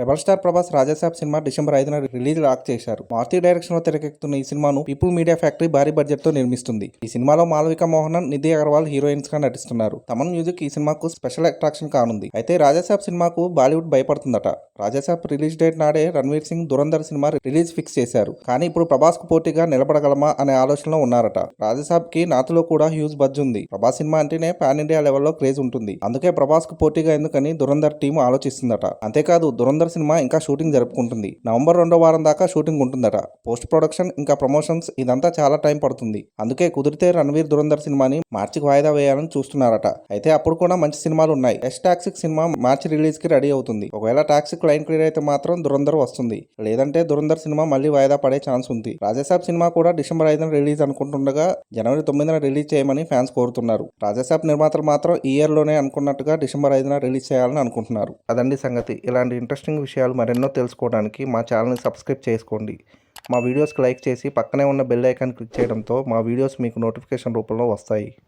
Rebel star Prabhas Rajasaab cinema December ఐదున release lock చేశారు. మారుతి డైరెక్షన్లో తెరకెక్కుతున్న ఈ సినిమాను పీపుల్ మీడియా ఫ్యాక్టరీ భారీ బడ్జెట్తో నిర్మిస్తుంది. ఈ సినిమాలో మాలవిక మోహనన్ నిధి అగర్వాల్ హీరోయిన్స్గా నటిస్తున్నారు. తమన్ మ్యూజిక్ ఈ సినిమాకు స్పెషల్ అట్రాక్షన్ కానుంది. అయితే రాజాసాబ్ సినిమాకు బాలీవుడ్ భయపడుతుందట. రాజాసాబ్ రిలీజ్ డేట్ నాడే Ranveer Singh Dhurandhar cinema release fix చేశారు. కానీ ఇప్పుడు ప్రభాస్కు పోటీగా నిలబడగలమా అనే ఆలోచనలో ఉన్నారట. రాజాసాబ్కి నాతులో కూడా హ్యూజ్ బజ్ ఉంది. ప్రభాస్ సినిమా అంటేనే పాన్ ఇండియా లెవెల్లో క్రేజ్ ఉంటుంది. అందుకే ప్రభాస్కు పోటీగా ఎందుకని దురంధర్ టీం ఆలోచిస్తుందట. అంతేకాదు దురంధర్ సినిమా ఇంకా షూటింగ్ జరుపుకుంటుంది. నవంబర్ రెండో వారం దాకా షూటింగ్ ఉంటుందట. పోస్ట్ ప్రొడక్షన్ ఇంకా ప్రమోషన్స్ ఇదంతా చాలా టైం పడుతుంది. అందుకే కుదిరితే రణవీర్ దురంధర్ సినిమాని మార్చికి వాయిదా వేయాలని చూస్తున్నారట. అయితే అప్పుడు కూడా మంచి సినిమాలు ఉన్నాయి. ఎస్ టాక్సిక్ సినిమా మార్చి రిలీజ్కి రెడీ అవుతుంది. ఒకవేళ టాక్సిక్ లైన్ క్లియర్ అయితే మాత్రం దురంధర్ వస్తుంది. లేదంటే దురంధర్ సినిమా మళ్ళీ వాయిదా పడే ఛాన్స్ ఉంది. రాజాసాబ్ సినిమా కూడా డిసెంబర్ ఐదున రిలీజ్ అనుకుంటుండగా జనవరి తొమ్మిదిన రిలీజ్ చేయమని ఫ్యాన్స్ కోరుతున్నారు. రాజాసాబ్ నిర్మాతలు మాత్రం ఈ ఇయర్లోనే అనుకున్నట్టుగా డిసెంబర్ ఐదున రిలీజ్ చేయాలని అనుకుంటున్నారు. అదండి సంగతి. ఇలాంటి ఇంట్రెస్టింగ్ విషయాలు మరెన్నో తెలుసుకోవడానికి మా ఛానల్ని సబ్స్క్రైబ్ చేసుకోండి. మా వీడియోస్కి లైక్ చేసి పక్కనే ఉన్న బెల్ ఐకాన్ క్లిక్ చేయడంతో మా వీడియోస్ మీకు నోటిఫికేషన్ రూపంలో వస్తాయి.